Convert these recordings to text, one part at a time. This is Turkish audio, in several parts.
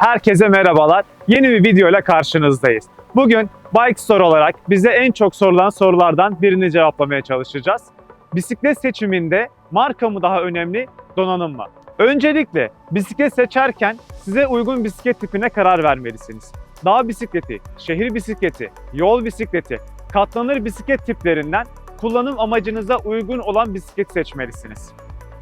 Herkese merhabalar. Yeni bir video ile karşınızdayız. Bugün Bike Store olarak bize en çok sorulan sorulardan birini cevaplamaya çalışacağız. Bisiklet seçiminde marka mı daha önemli, donanım mı? Öncelikle bisiklet seçerken size uygun bisiklet tipine karar vermelisiniz. Dağ bisikleti, şehir bisikleti, yol bisikleti, katlanır bisiklet tiplerinden kullanım amacınıza uygun olan bisiklet seçmelisiniz.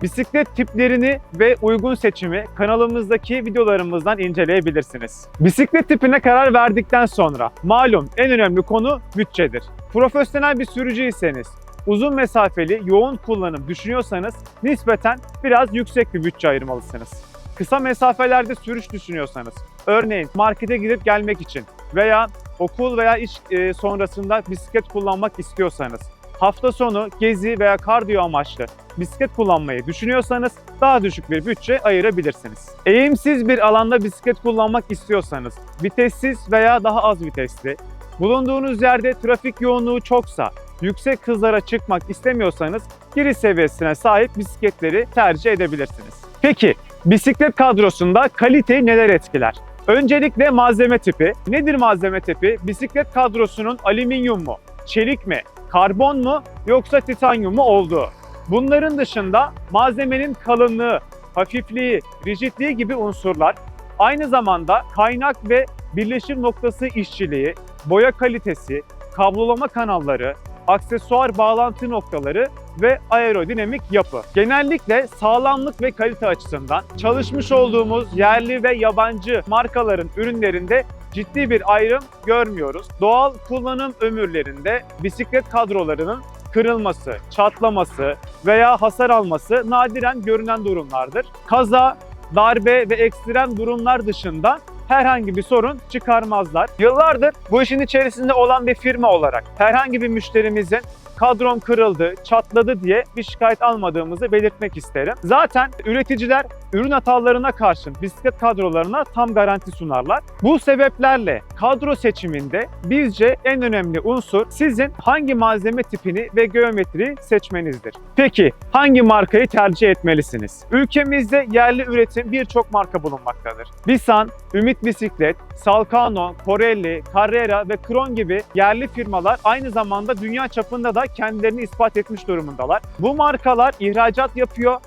Bisiklet tiplerini ve uygun seçimi kanalımızdaki videolarımızdan inceleyebilirsiniz. Bisiklet tipine karar verdikten sonra malum en önemli konu bütçedir. Profesyonel bir sürücüyseniz, uzun mesafeli yoğun kullanım düşünüyorsanız nispeten biraz yüksek bir bütçe ayırmalısınız. Kısa mesafelerde sürüş düşünüyorsanız, örneğin markete gidip gelmek için veya okul veya iş e, sonrasında bisiklet kullanmak istiyorsanız, hafta sonu gezi veya kardiyo amaçlı bisiklet kullanmayı düşünüyorsanız daha düşük bir bütçe ayırabilirsiniz. Eğimsiz bir alanda bisiklet kullanmak istiyorsanız, vitessiz veya daha az vitesli, bulunduğunuz yerde trafik yoğunluğu çoksa, yüksek hızlara çıkmak istemiyorsanız giriş seviyesine sahip bisikletleri tercih edebilirsiniz. Peki bisiklet kadrosunda kaliteyi neler etkiler? Öncelikle malzeme tipi. Nedir malzeme tipi? Bisiklet kadrosunun alüminyum mu, çelik mi, karbon mu yoksa titanyum mu olduğu. Bunların dışında malzemenin kalınlığı, hafifliği, rigidliği gibi unsurlar aynı zamanda kaynak ve birleşim noktası işçiliği, boya kalitesi, kablolama kanalları, aksesuar bağlantı noktaları ve aerodinamik yapı. Genellikle sağlamlık ve kalite açısından çalışmış olduğumuz yerli ve yabancı markaların ürünlerinde ciddi bir ayrım görmüyoruz. Doğal kullanım ömürlerinde bisiklet kadrolarının kırılması, çatlaması veya hasar alması nadiren görünen durumlardır. Kaza, darbe ve ekstrem durumlar dışında herhangi bir sorun çıkarmazlar. Yıllardır bu işin içerisinde olan bir firma olarak herhangi bir müşterimizin kadrom kırıldı, çatladı diye bir şikayet almadığımızı belirtmek isterim. Zaten üreticiler ürün hatalarına karşın bisiklet kadrolarına tam garanti sunarlar. Bu sebeplerle kadro seçiminde bizce en önemli unsur sizin hangi malzeme tipini ve geometriyi seçmenizdir. Peki hangi markayı tercih etmelisiniz? Ülkemizde yerli üretim birçok marka bulunmaktadır. Bisan, Ümit Bisiklet, Salkano, Corelli, Carrera ve Kron gibi yerli firmalar aynı zamanda dünya çapında da kendilerini ispat etmiş durumundalar. Bu markalar ihracat yapıyor,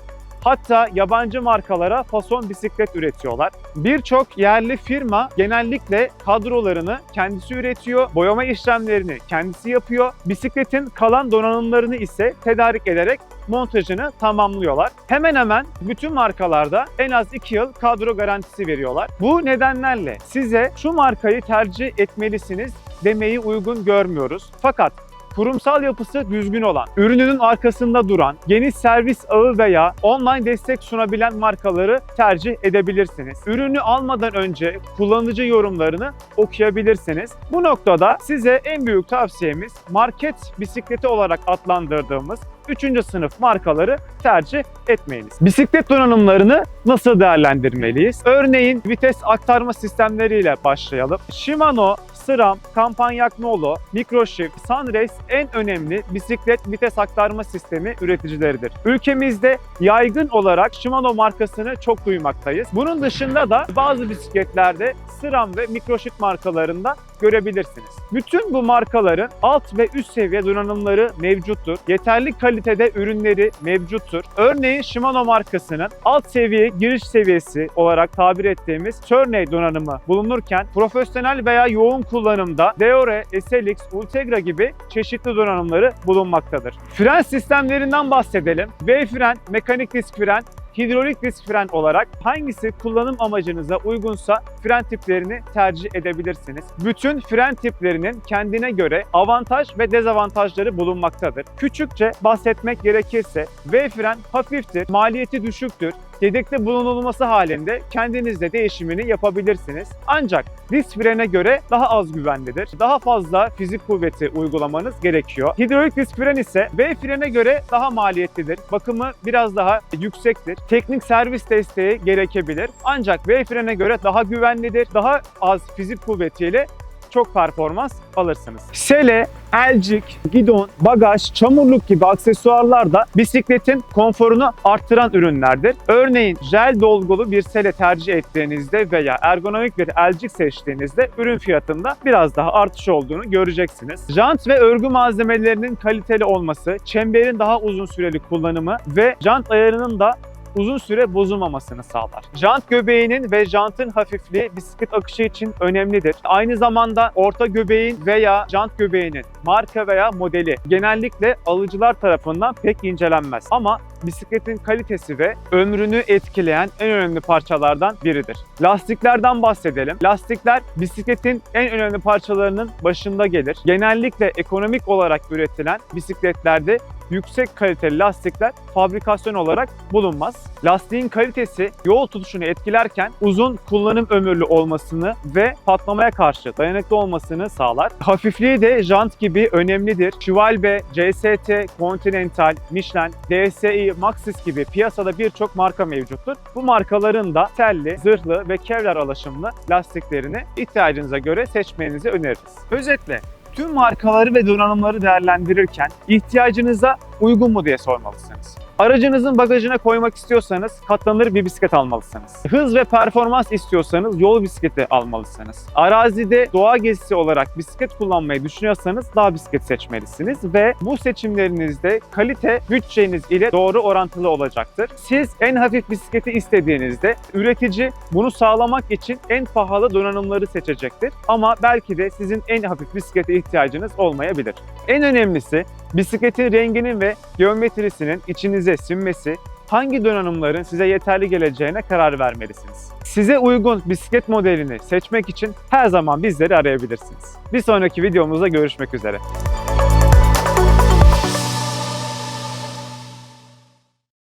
Hatta yabancı markalara fason bisiklet üretiyorlar. Birçok yerli firma genellikle kadrolarını kendisi üretiyor, boyama işlemlerini kendisi yapıyor. Bisikletin kalan donanımlarını ise tedarik ederek montajını tamamlıyorlar. Hemen hemen bütün markalarda en az 2 yıl kadro garantisi veriyorlar. Bu nedenlerle size şu markayı tercih etmelisiniz demeyi uygun görmüyoruz. Fakat kurumsal yapısı düzgün olan, ürününün arkasında duran, geniş servis ağı veya online destek sunabilen markaları tercih edebilirsiniz. Ürünü almadan önce kullanıcı yorumlarını okuyabilirsiniz. Bu noktada size en büyük tavsiyemiz market bisikleti olarak adlandırdığımız 3. sınıf markaları tercih etmeyiniz. Bisiklet donanımlarını nasıl değerlendirmeliyiz? Örneğin vites aktarma sistemleriyle başlayalım. Shimano, SRAM, Campagnolo, Microshift, Sunrace en önemli bisiklet vites aktarma sistemi üreticileridir. Ülkemizde yaygın olarak Shimano markasını çok duymaktayız. Bunun dışında da bazı bisikletlerde SRAM ve Microshift markalarında görebilirsiniz. Bütün bu markaların alt ve üst seviye donanımları mevcuttur. Yeterli kalitede ürünleri mevcuttur. Örneğin Shimano markasının alt seviye giriş seviyesi olarak tabir ettiğimiz Tourney donanımı bulunurken profesyonel veya yoğun kullanımda Deore, SLX, Ultegra gibi çeşitli donanımları bulunmaktadır. Fren sistemlerinden bahsedelim. V fren, mekanik disk fren, hidrolik disk fren olarak hangisi kullanım amacınıza uygunsa fren tiplerini tercih edebilirsiniz. Bütün fren tiplerinin kendine göre avantaj ve dezavantajları bulunmaktadır. Küçükçe bahsetmek gerekirse V fren hafiftir, maliyeti düşüktür, yedekte bulunulması halinde kendiniz de değişimini yapabilirsiniz. Ancak disk frene göre daha az güvenlidir. Daha fazla fizik kuvveti uygulamanız gerekiyor. Hidrolik disk fren ise V frene göre daha maliyetlidir. Bakımı biraz daha yüksektir. Teknik servis desteği gerekebilir. Ancak V frene göre daha güvenlidir. Daha az fizik kuvvetiyle çok performans alırsınız. Sele, elcik, gidon, bagaj, çamurluk gibi aksesuarlar da bisikletin konforunu arttıran ürünlerdir. Örneğin jel dolgulu bir sele tercih ettiğinizde veya ergonomik bir elcik seçtiğinizde ürün fiyatında biraz daha artış olduğunu göreceksiniz. Jant ve örgü malzemelerinin kaliteli olması, çemberin daha uzun süreli kullanımı ve jant ayarının da uzun süre bozulmamasını sağlar. Jant göbeğinin ve jantın hafifliği bisiklet akışı için önemlidir. Aynı zamanda orta göbeğin veya jant göbeğinin marka veya modeli genellikle alıcılar tarafından pek incelenmez. Ama bisikletin kalitesi ve ömrünü etkileyen en önemli parçalardan biridir. Lastiklerden bahsedelim. Lastikler bisikletin en önemli parçalarının başında gelir. Genellikle ekonomik olarak üretilen bisikletlerde yüksek kaliteli lastikler fabrikasyon olarak bulunmaz. Lastiğin kalitesi yol tutuşunu etkilerken uzun kullanım ömürlü olmasını ve patlamaya karşı dayanıklı olmasını sağlar. Hafifliği de jant gibi önemlidir. Schwalbe, CST, Continental, Michelin, DSI, Maxxis gibi piyasada birçok marka mevcuttur. Bu markaların da telli, zırhlı ve kevlar alaşımlı lastiklerini ihtiyacınıza göre seçmenizi öneririz. Özetle tüm markaları ve donanımları değerlendirirken ihtiyacınıza uygun mu diye sormalısınız. Aracınızın bagajına koymak istiyorsanız katlanır bir bisiklet almalısınız. Hız ve performans istiyorsanız yol bisikleti almalısınız. Arazide doğa gezisi olarak bisiklet kullanmayı düşünüyorsanız dağ bisiklet seçmelisiniz ve bu seçimlerinizde kalite bütçeniz ile doğru orantılı olacaktır. Siz en hafif bisikleti istediğinizde üretici bunu sağlamak için en pahalı donanımları seçecektir. Ama belki de sizin en hafif bisiklete ihtiyacınız olmayabilir. En önemlisi bisikletin renginin ve geometrisinin içinize sinmesi, hangi donanımların size yeterli geleceğine karar vermelisiniz. Size uygun bisiklet modelini seçmek için her zaman bizleri arayabilirsiniz. Bir sonraki videomuzda görüşmek üzere.